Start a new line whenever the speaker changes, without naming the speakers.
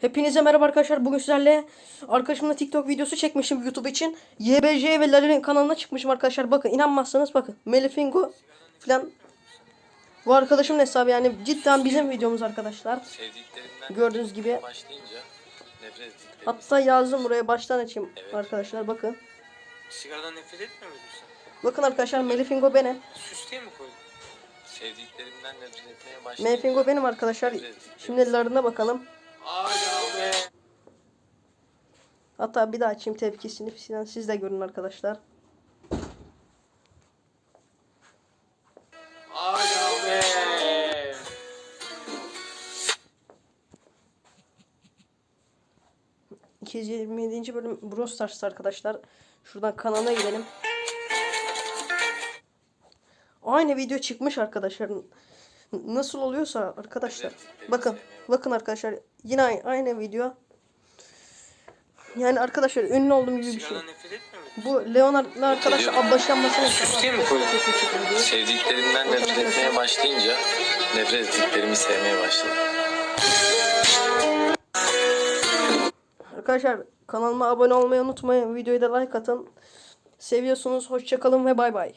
Hepinize merhaba arkadaşlar. Bugün sizlerle arkadaşımla TikTok videosu çekmişim YouTube için. YBJ ve Larry'nin kanalına çıkmışım arkadaşlar. Bakın inanmazsanız bakın. Melifingo falan. Bu arkadaşımın hesabı yani cidden bizim videomuz arkadaşlar. Gördüğünüz gibi. Hatta yazdım buraya baştan açayım arkadaşlar bakın.
Sigaradan nefret etmiyor muydun sen?
Bakın arkadaşlar Melifingo benim.
Süs diye mi koydun?
Sevdiklerimden nefret etmeye başlayınca
Melifingo benim arkadaşlar. Şimdi Larry'ne bakalım.
Be.
Hatta bir daha açayım tepkisini falan siz de görün arkadaşlar.
Be.
...227. bölüm Brawl Stars arkadaşlar. Şuradan kanalına gidelim. Aynı video çıkmış arkadaşlar. Nasıl oluyorsa arkadaşlar. Bakın. Bakın arkadaşlar. Yine ay- aynı video. Yani arkadaşlar ünlü olduğum gibi bir şey. Bu Leonard'la arkadaşlar ablaşanmasını
Süs diye mi koydun?
Sevdiklerimden nefret etmeye başlayınca nefret ettiklerimi sevmeye başladım.
Arkadaşlar kanalıma abone olmayı unutmayın. Videoya da like atın. Seviyorsunuz. Hoşçakalın ve bay bay.